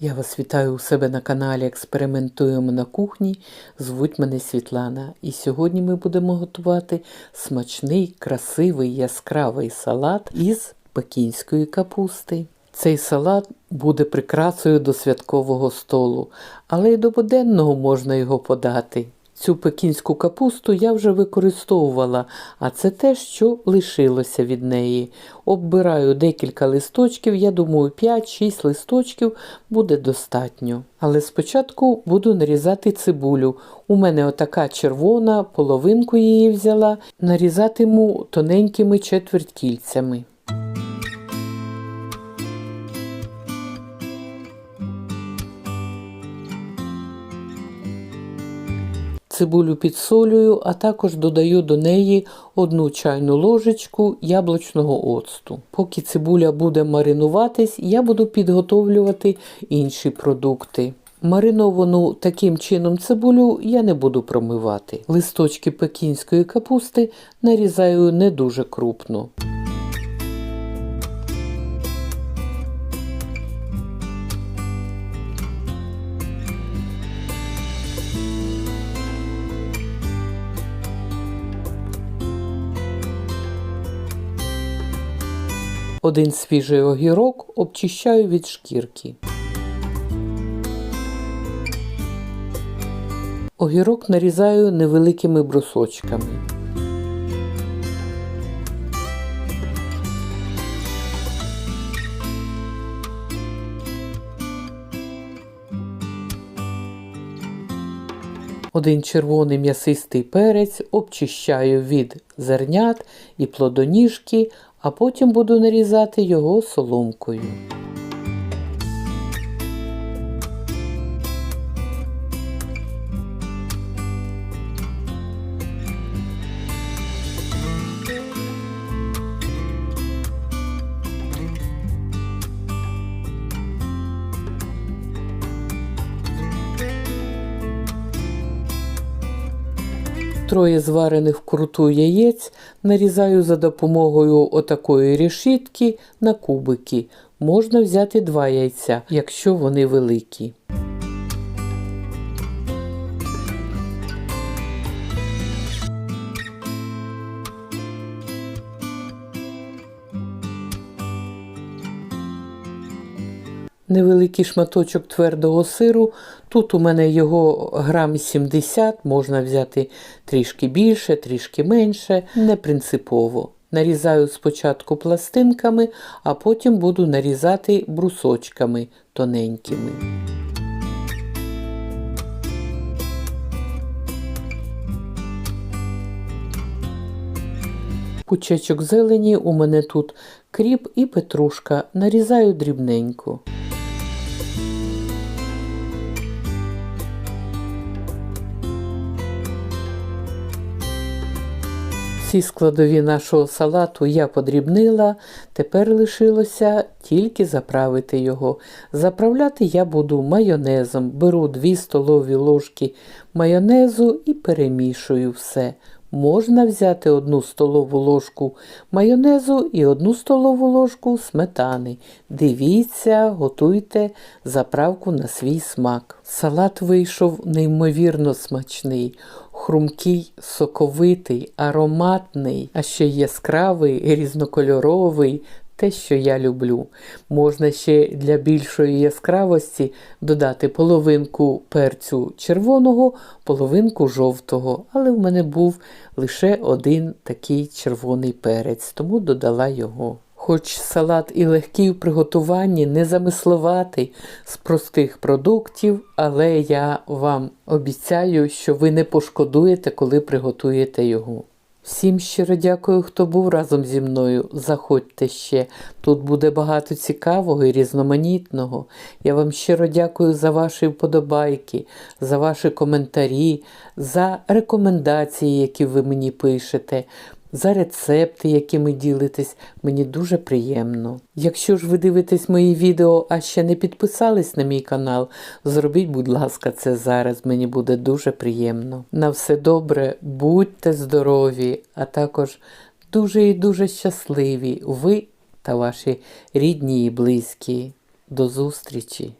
Я вас вітаю у себе на каналі Експериментуємо на кухні. Звуть мене Світлана. І сьогодні ми будемо готувати смачний, красивий, яскравий салат із пекінської капусти. Цей салат буде прикрасою до святкового столу, але й до буденного можна його подати. Цю пекінську капусту я вже використовувала, а це те, що лишилося від неї. Оббираю декілька листочків, я думаю, 5-6 листочків буде достатньо. Але спочатку буду нарізати цибулю. У мене отака червона, половинку її взяла, нарізатиму тоненькими четвертькільцями. Цибулю підсолюю, а також додаю до неї одну чайну ложечку яблучного оцту. Поки цибуля буде маринуватись, я буду підготовлювати інші продукти. Мариновану таким чином цибулю я не буду промивати. Листочки пекінської капусти нарізаю не дуже крупно. Один свіжий огірок обчищаю від шкірки. Огірок нарізаю невеликими брусочками. Один червоний м'ясистий перець обчищаю від зернят і плодоніжки, а потім буду нарізати його соломкою. Троє зварених вкруту яєць нарізаю за допомогою отакої решітки на кубики. Можна взяти два яйця, якщо вони великі. Невеликий шматочок твердого сиру. Тут у мене його грам 70, можна взяти трішки більше, трішки менше, не принципово. Нарізаю спочатку пластинками, а потім буду нарізати брусочками тоненькими. Пучечок зелені у мене тут кріп і петрушка. Нарізаю дрібненько. Всі складові нашого салату я подрібнила, тепер лишилося тільки заправити його. Заправляти я буду майонезом. Беру 2 столові ложки майонезу і перемішую все. Можна взяти одну столову ложку майонезу і одну столову ложку сметани. Дивіться, готуйте заправку на свій смак. Салат вийшов неймовірно смачний, хрумкий, соковитий, ароматний, а ще яскравий, різнокольоровий. Те, що я люблю. Можна ще для більшої яскравості додати половинку перцю червоного, половинку жовтого, але в мене був лише один такий червоний перець, тому додала його. Хоч салат і легкий в приготуванні, не замисловатий з простих продуктів, але я вам обіцяю, що ви не пошкодуєте, коли приготуєте його. Всім щиро дякую, хто був разом зі мною. Заходьте ще. Тут буде багато цікавого і різноманітного. Я вам щиро дякую за ваші вподобайки, за ваші коментарі, за рекомендації, які ви мені пишете за рецепти, якими ділитесь. Мені дуже приємно. Якщо ж ви дивитесь мої відео, а ще не підписались на мій канал, зробіть, будь ласка, це зараз. Мені буде дуже приємно. На все добре, будьте здорові, а також дуже і дуже щасливі ви та ваші рідні і близькі. До зустрічі!